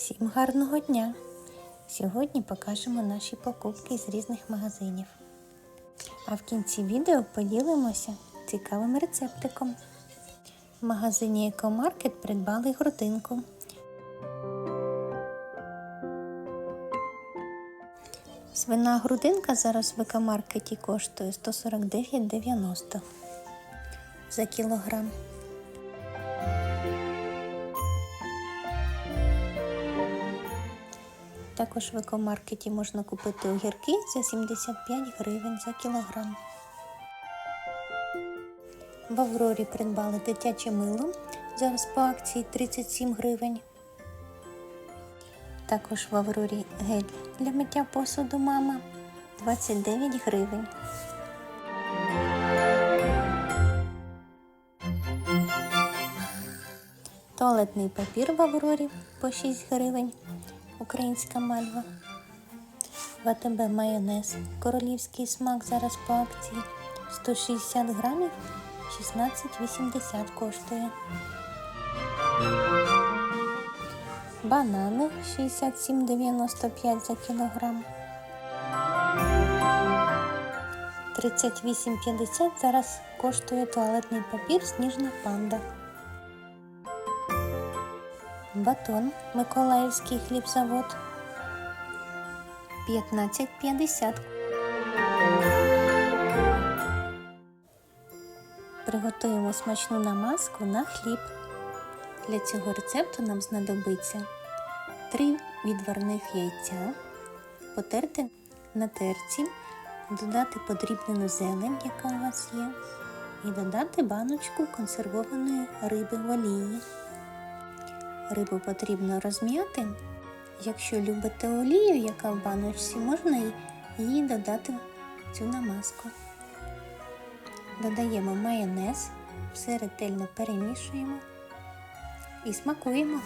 Всім гарного дня! Сьогодні покажемо наші покупки з різних магазинів. А в кінці відео поділимося цікавим рецептиком. В магазині Екомаркет придбали грудинку. Свина грудинка зараз в екомаркеті коштує 149,90 за кілограм. Також в екомаркеті можна купити огірки за 75 гривень за кілограм. В Аврорі придбали дитяче мило. Зараз по акції 37 гривень. Також в Аврорі гель для миття посуду мама 29 гривень. Туалетний папір в Аврорі по 6 гривень. Українська мальва. В АТБ майонез. Королівський смак зараз по акції 160 грамів 16,80 коштує. Банани 67,95 за кілограм. 38,50 зараз коштує туалетний папір Сніжна панда. Батон Миколаївський хлібзавод 15,50. Приготуємо смачну намазку на хліб. Для цього рецепту нам знадобиться 3 відварних яйця, потерти на терці, додати подрібнену зелень, яка у вас є, і додати баночку консервованої риби в олії. Рибу потрібно розм'яти. Якщо любите олію, яка в баночці, можна її додати в цю намазку. Додаємо майонез, все ретельно перемішуємо і смакуємо.